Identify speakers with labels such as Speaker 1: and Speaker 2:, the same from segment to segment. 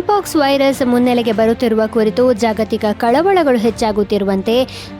Speaker 1: Mpox virus ಮುನ್ನೆಲೆಗೆ ಬರುತ್ತಿರುವ ಕುರಿತು ಜಾಗತಿಕ ಕಳವಳಗಳು ಹೆಚ್ಚಾಗುತ್ತಿರುವಂತೆ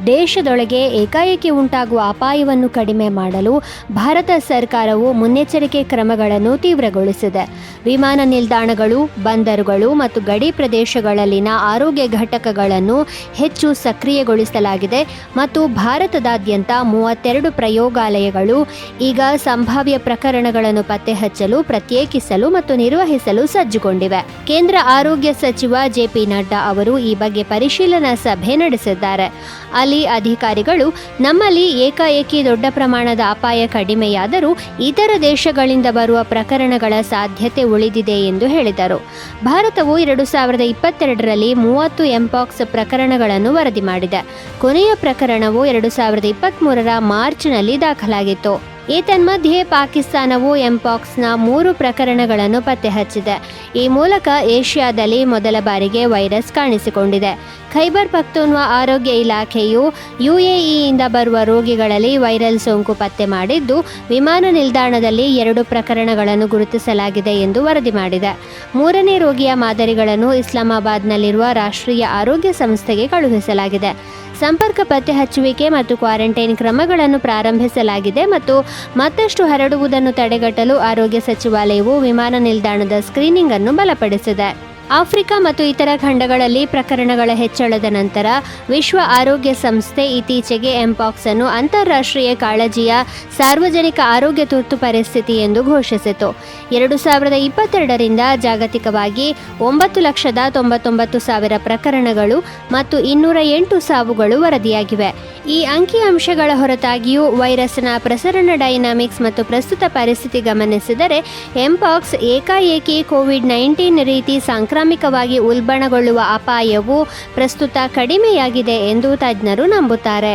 Speaker 1: ದೇಶದೊಳಗೆ ಏಕಾಏಕಿ ಉಂಟಾಗುವ ಅಪಾಯವನ್ನು ಕಡಿಮೆ ಮಾಡಲು ಭಾರತ ಸರ್ಕಾರವು ಮುನ್ನೆಚ್ಚರಿಕೆ ಕ್ರಮಗಳನ್ನು ತೀವ್ರಗೊಳಿಸಿದೆ. ವಿಮಾನ ನಿಲ್ದಾಣಗಳು, ಬಂದರುಗಳು ಮತ್ತು ಗಡಿ ಪ್ರದೇಶಗಳಲ್ಲಿನ ಆರೋಗ್ಯ ಘಟಕಗಳನ್ನು ಹೆಚ್ಚು ಸಕ್ರಿಯಗೊಳಿಸಲಾಗಿದೆ ಮತ್ತು ಭಾರತದಾದ್ಯಂತ ಮೂವತ್ತೆರಡು ಪ್ರಯೋಗಾಲಯಗಳು ಈಗ ಸಂಭಾವ್ಯ ಪ್ರಕರಣಗಳನ್ನು ಪತ್ತೆಹಚ್ಚಲು, ಪ್ರತ್ಯೇಕಿಸಲು ಮತ್ತು ನಿರ್ವಹಿಸಲು ಸಜ್ಜುಗೊಂಡಿವೆ. ಕೇಂದ್ರ ಆರೋಗ್ಯ ಸಚಿವ ಜೆಪಿ ನಡ್ಡಾ ಅವರು ಈ ಬಗ್ಗೆ ಪರಿಶೀಲನಾ ಸಭೆ ನಡೆಸಿದ್ದಾರೆ. ಅಲ್ಲಿ ಅಧಿಕಾರಿಗಳು, ನಮ್ಮಲ್ಲಿ ಏಕಾಏಕಿ ದೊಡ್ಡ ಪ್ರಮಾಣದ ಅಪಾಯ ಕಡಿಮೆಯಾದರೂ ಇತರ ದೇಶಗಳಿಂದ ಬರುವ ಪ್ರಕರಣಗಳ ಸಾಧ್ಯತೆ ಉಳಿದಿದೆ ಎಂದು ಹೇಳಿದರು. ಭಾರತವು ಎರಡು ಸಾವಿರದ ಇಪ್ಪತ್ತೆರಡರಲ್ಲಿ ಮೂವತ್ತು ಎಂಪಾಕ್ಸ್ ಪ್ರಕರಣಗಳನ್ನು ವರದಿ ಮಾಡಿದೆ. ಕೊನೆಯ ಪ್ರಕರಣವು ಎರಡು ಸಾವಿರದ ಇಪ್ಪತ್ತ್ಮೂರರ ಮಾರ್ಚ್ನಲ್ಲಿ ದಾಖಲಾಗಿತ್ತು. ಏತನ್ಮಧ್ಯೆ ಪಾಕಿಸ್ತಾನವು ಎಂಪಾಕ್ಸ್ನ ಮೂರು ಪ್ರಕರಣಗಳನ್ನು ಪತ್ತೆ ಹಚ್ಚಿದೆ ಈ ಮೂಲಕ ಏಷ್ಯಾದಲ್ಲಿ ಮೊದಲ ಬಾರಿಗೆ ವೈರಸ್ ಕಾಣಿಸಿಕೊಂಡಿದೆ. ಖೈಬರ್ ಪಖ್ತೂನ್ವಾ ಆರೋಗ್ಯ ಇಲಾಖೆಯು ಯುಎಇಯಿಂದ ಬರುವ ರೋಗಿಗಳಲ್ಲಿ ವೈರಲ್ ಸೋಂಕು ಪತ್ತೆ ಮಾಡಿದ್ದು, ವಿಮಾನ ನಿಲ್ದಾಣದಲ್ಲಿ ಎರಡು ಪ್ರಕರಣಗಳನ್ನು ಗುರುತಿಸಲಾಗಿದೆ ಎಂದು ವರದಿ ಮಾಡಿದೆ. ಮೂರನೇ ರೋಗಿಯ ಮಾದರಿಗಳನ್ನು ಇಸ್ಲಾಮಾಬಾದ್ನಲ್ಲಿರುವ ರಾಷ್ಟ್ರೀಯ ಆರೋಗ್ಯ ಸಂಸ್ಥೆಗೆ ಕಳುಹಿಸಲಾಗಿದೆ. ಸಂಪರ್ಕ ಪತ್ತೆ ಹಚ್ಚುವಿಕೆ ಮತ್ತು ಕ್ವಾರಂಟೈನ್ ಕ್ರಮಗಳನ್ನು ಪ್ರಾರಂಭಿಸಲಾಗಿದೆ ಮತ್ತು ಮತ್ತಷ್ಟು ಹರಡುವುದನ್ನು ತಡೆಗಟ್ಟಲು ಆರೋಗ್ಯ ಸಚಿವಾಲಯವು ವಿಮಾನ ನಿಲ್ದಾಣದ ಸ್ಕ್ರೀನಿಂಗ್ ಅನ್ನು ಬಲಪಡಿಸಿದೆ. ಆಫ್ರಿಕಾ ಮತ್ತು ಇತರ ಖಂಡಗಳಲ್ಲಿ ಪ್ರಕರಣಗಳ ಹೆಚ್ಚಳದ ನಂತರ ವಿಶ್ವ ಆರೋಗ್ಯ ಸಂಸ್ಥೆ ಇತ್ತೀಚೆಗೆ ಎಂಪಾಕ್ಸ್ ಅನ್ನು ಅಂತಾರಾಷ್ಟ್ರೀಯ ಕಾಳಜಿಯ ಸಾರ್ವಜನಿಕ ಆರೋಗ್ಯ ತುರ್ತು ಪರಿಸ್ಥಿತಿ ಎಂದು ಘೋಷಿಸಿತು. ಎರಡು ಸಾವಿರದ ಇಪ್ಪತ್ತೆರಡರಿಂದ ಜಾಗತಿಕವಾಗಿ ಒಂಬತ್ತು ಲಕ್ಷದ ತೊಂಬತ್ತೊಂಬತ್ತು ಸಾವಿರ ಪ್ರಕರಣಗಳು ಮತ್ತು ಇನ್ನೂರ ಎಂಟು ಸಾವುಗಳು ವರದಿಯಾಗಿವೆ. ಈ ಅಂಕಿಅಂಶಗಳ ಹೊರತಾಗಿಯೂ ವೈರಸ್ನ ಪ್ರಸರಣ ಡೈನಾಮಿಕ್ಸ್ ಮತ್ತು ಪ್ರಸ್ತುತ ಪರಿಸ್ಥಿತಿ ಗಮನಿಸಿದರೆ ಎಂಪಾಕ್ಸ್ ಏಕಾಏಕಿ ಕೋವಿಡ್ ನೈನ್ಟೀನ್ ರೀತಿ ಸಾಂಕ್ರಾಮಿಕವಾಗಿ ಉಲ್ಬಣಗೊಳ್ಳುವ ಅಪಾಯವು ಪ್ರಸ್ತುತ ಕಡಿಮೆಯಾಗಿದೆ ಎಂದು ತಜ್ಞರು ನಂಬುತ್ತಾರೆ.